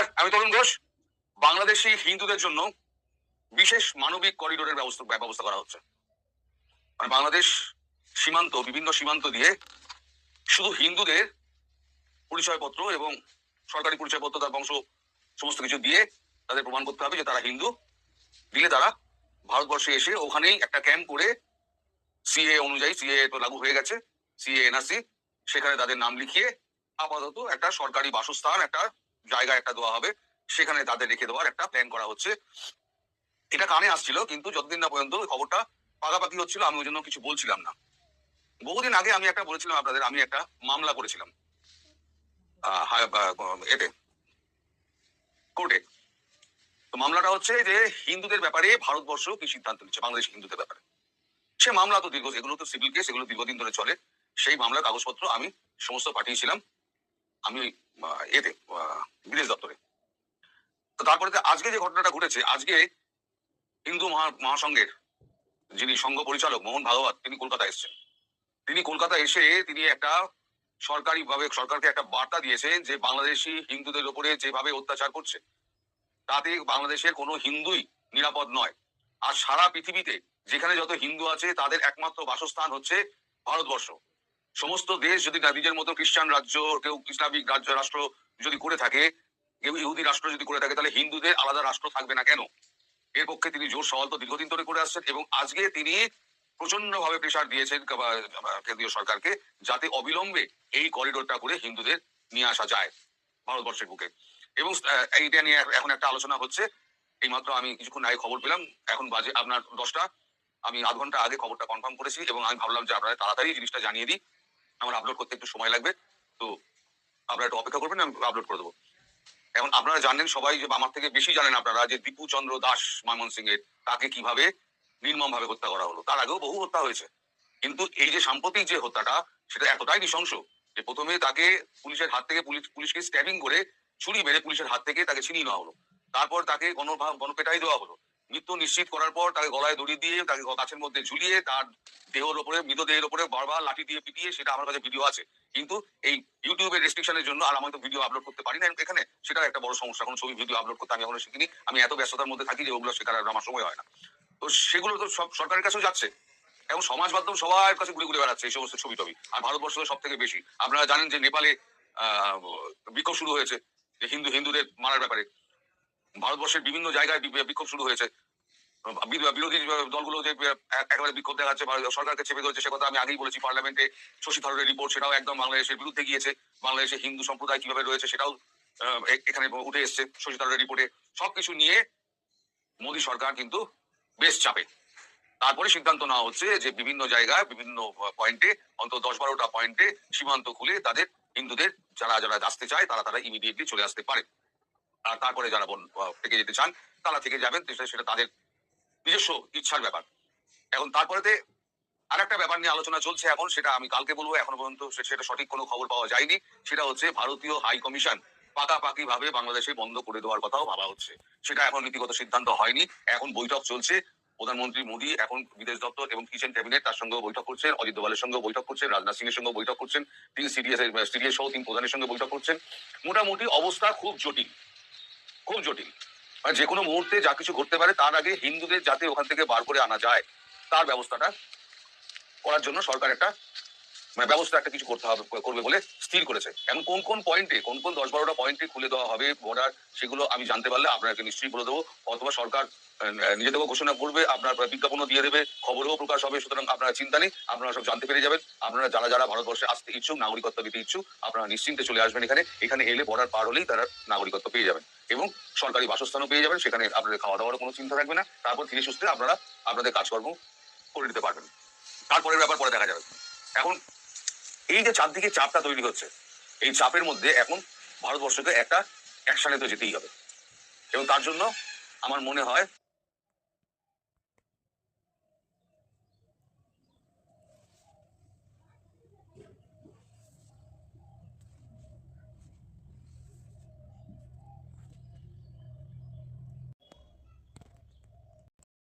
নমস্কার আমি তরুণ ঘোষ, বাংলাদেশি হিন্দুদের জন্য বিশেষ মানবিক করিডোরের ব্যবস্থা ব্যবস্থা করা হচ্ছে। মানে বাংলাদেশ সীমান্ত, বিভিন্ন সীমান্ত দিয়ে শুধু হিন্দুদের পরিচয়পত্র এবং সরকারি পরিচয়পত্র তার বংশ সমস্ত কিছু দিয়ে তাদের প্রমাণ করতে হবে যে তারা হিন্দু। দিলে তারা ভারতবর্ষে এসে ওখানেই একটা ক্যাম্প করে সিএ অনুযায়ী, সিএ তো লাগু হয়ে গেছে, সিএ, এনআরসি, সেখানে তাদের নাম লিখিয়ে আপাতত একটা সরকারি বাসস্থান, একটা জায়গা একটা দেওয়া হবে, সেখানে তাদের রেখে দেওয়ার একটা প্ল্যান করা হচ্ছে। এটা কানে আসছিল, কিন্তু যতদিন না পর্যন্ত খবরটা পাকাপাকি হচ্ছিল, আমি ওই জন্য কিছু বলছিলাম না। বহুদিন আগে আমি একটা বলেছিলাম আপনাদের, আমি একটা মামলা করেছিলাম। এতে, কোর্টে। তো মামলাটা হচ্ছে যে হিন্দুদের ব্যাপারে ভারতবর্ষ কি সিদ্ধান্ত নিচ্ছে, বাংলাদেশ হিন্দুদের ব্যাপারে। সে মামলা তো দীর্ঘ, এগুলো তো সিভিল কেস এগুলো দীর্ঘদিন ধরে চলে। সেই মামলার কাগজপত্র আমি সমস্ত পাঠিয়েছিলাম। আমি ওই, এতে বিদেশ দপ্তরে। তারপরে আজকে যে ঘটনাটা ঘটেছে আজকে হিন্দু মহা মহাসংঘের যিনি সংঘ পরিচালক মোহন ভাগবত তিনি কলকাতা এসেছেন। তিনি কলকাতা এসে তিনি একটা সরকারি ভাবে সরকারকে একটা বার্তা দিয়েছেন যে বাংলাদেশি হিন্দুদের উপরে যেভাবে অত্যাচার করছে তাতে বাংলাদেশের কোনো হিন্দুই নিরাপদ নয়। আর সারা পৃথিবীতে যেখানে যত হিন্দু আছে তাদের একমাত্র বাসস্থান হচ্ছে ভারতবর্ষ। সমস্ত দেশ যদি নিজের মতো খ্রিস্টান রাজ্য, কেউ ইসলামিক রাজ্য, রাষ্ট্র যদি করে থাকে, কেউ ইহুদি রাষ্ট্র যদি করে থাকে, তাহলে হিন্দুদের আলাদা রাষ্ট্র থাকবে না কেন? এর পক্ষে তিনি জোর সওয়াল তো দীর্ঘদিন ধরে করে আসছেন এবং আজকে তিনি প্রচণ্ড ভাবে প্রেশার দিয়েছেন কেন্দ্রীয় সরকারকে যাতে অবিলম্বে এই করিডোরটা করে হিন্দুদের নিয়ে আসা যায় ভারতবর্ষের বুকে। এবং এইটা নিয়ে এখন একটা আলোচনা হচ্ছে। এইমাত্র আমি কিছুক্ষণ আগে খবর পেলাম, এখন বাজে আপনার দশটা। আমি আধ ঘণ্টা আগে খবরটা কনফার্ম করেছি এবং আমি ভাবলাম যে আপনারা তাড়াতাড়ি জিনিসটা জানিয়ে দিই। আমার আপলোড করতে একটু সময় লাগবে, তো আপনারা একটু অপেক্ষা করবেন, আমি আপলোড করে দেবো। এখন আপনারা জানেন সবাই যে আমার থেকে বেশি জানেন আপনারা যে দীপু চন্দ্র দাস ময়মনসিং এর, তাকে কীভাবে নির্মম ভাবে হত্যা করা হলো। তার আগেও বহু হত্যা হয়েছে। কিন্তু এই যে সাম্প্রতিক যে হত্যাটা, সেটা এতটাই নৃশংস যে প্রথমে তাকে পুলিশের হাত থেকে পুলিশ, পুলিশকে স্ট্যাবিং করে ছুরি মেরে পুলিশের হাত থেকে তাকে ছিনিয়ে নেওয়া হলো। তারপর তাকে গণভাব গণপেটাই দেওয়া হলো। মৃত্যু নিশ্চিত করার পর তাকে গলায় দড়ি দিয়ে, তাকে গাছের মধ্যে ঝুলিয়ে, তার দেহের ওপরে, মৃতদেহের ওপরে বারবার লাঠি দিয়ে পিটিয়ে, সেটা আমার কাছে ভিডিও আছে। কিন্তু এই ইউটিউবের রেস্ট্রিকশনের জন্য আর আমি তো ভিডিও আপলোড করতে পারি না। এখানে সেটা একটা বড় সমস্যা। কোনো ছবি ভিডিও আপলোড করতে আমি এখনও শিখিনি। আমি এত ব্যস্ততার মধ্যে থাকি যে ওগুলো শেখার আমার সময় হয় না। তো সেগুলো তো সব সরকারের কাছেও যাচ্ছে। এবং সমাজ মাধ্যম সবার কাছে ঘুরে ঘুরে বেড়াচ্ছে এই সমস্ত ছবি টবি আর ভারতবর্ষ সব থেকে বেশি। আপনারা জানেন যে নেপালে, আহ, বিক্ষোভ শুরু হয়েছে যে হিন্দু, হিন্দুদের মারার ব্যাপারে। ভারতবর্ষের বিভিন্ন জায়গায় বিক্ষোভ শুরু হয়েছে। বিরোধী দলগুলো যে একেবারে বিক্ষোভ দেখাচ্ছে সরকারকে চেপে ধরছে, সে কথা আমি আগেই বলেছি। পার্লামেন্টে শশী থারুরের রিপোর্ট সেটাও একদম বাংলাদেশের বিরুদ্ধে গিয়েছে। বাংলাদেশে হিন্দু সম্প্রদায় কীভাবে রয়েছে, সেটাও এখানে উঠে এসছে শশী থারুরের রিপোর্টে সবকিছু নিয়ে মোদী সরকার কিন্তু বেশ চাপে। তারপরে সিদ্ধান্ত নেওয়া হচ্ছে যে, বিভিন্ন জায়গায়, বিভিন্ন পয়েন্টে অন্তত দশ বারোটা পয়েন্টে সীমান্ত খুলে তাদের হিন্দুদের, যারা যারা আসতে চায়, তারা তারা ইমিডিয়েটলি চলে আসতে পারে। আর তারপরে যারা বন থেকে যেতে চান, তারা থেকে যাবেন। সেটা- তাদের নিজস্ব ইচ্ছার ব্যাপার। এখন তারপরেতে আর একটা ব্যাপার নিয়ে আলোচনা চলছে এখন, সেটা আমি কালকে বলব, এখনও পর্যন্ত সেটা সঠিক কোনো খবর পাওয়া যায়নি। সেটা হচ্ছে ভারতীয় হাই কমিশন পাকাপাকি ভাবে বাংলাদেশে বন্ধ করে দেওয়ার কথাও ভাবা হচ্ছে। সেটা এখন নীতিগত সিদ্ধান্ত হয়নি। এখন বৈঠক চলছে। প্রধানমন্ত্রী মোদী এখন বিদেশ দপ্তর এবং কিচেন ক্যাবিনেট তার সঙ্গে বৈঠক করছেন। অজিত দোভালের সঙ্গে বৈঠক করছেন। রাজনাথ সিং এর সঙ্গে বৈঠক করছেন। তিনি সিডিএস সিডিএস সহ তিন প্রধানের সঙ্গে বৈঠক করছেন। মোটামুটি অবস্থা খুব জটিল। খুব জটিল। মানে যে কোনো মুহূর্তে যা কিছু ঘটতে পারে তার আগে হিন্দুদের যাতে ওখান থেকে বার করে আনা যায়। তার ব্যবস্থাটা করার জন্য সরকার একটা মানে ব্যবস্থা একটা কিছু করতে হবে করবে বলে স্থির করেছে। এখন কোন কোন পয়েন্টে কোন কোন দশ বারোটা পয়েন্টে খুলে দেওয়া হবে বর্ডার সেগুলো আমি জানতে পারলে আপনাকে নিশ্চয়ই বলে দেবো। অথবা সরকার আহ, নিজেদেরও ঘোষণা করবে আপনার বিজ্ঞাপনও দিয়ে দেবে খবরেও প্রকাশ হবে সুতরাং আপনারা চিন্তা নেই আপনারা সব জানতে পেরে যাবেন। আপনারা যারা যারা ভারতবর্ষে আসতে ইচ্ছুক নাগরিকত্ব দিতে ইচ্ছুক আপনারা নিশ্চিন্তে চলে আসবেন এখানে। এখানে এলে বর্ডার পার হলেই তারা নাগরিকত্ব পেয়ে যাবেন। এবং সরকারি বাসস্থানও পেয়ে যাবেন, সেখানে আপনাদের খাওয়া দাওয়ারও কোনো চিন্তা থাকবে না। তারপর ধীরে সুস্থে আপনারা আপনাদের কাজকর্ম করে নিতে পারবেন। তারপরের ব্যাপার পরে দেখা যাবে। এখন এই যে চারদিকে চাপটা তৈরি হচ্ছে, এই চাপের মধ্যে এখন ভারতবর্ষকে একটা অ্যাকশানে তো যেতেই হবে। এবং তার জন্য আমার মনে হয়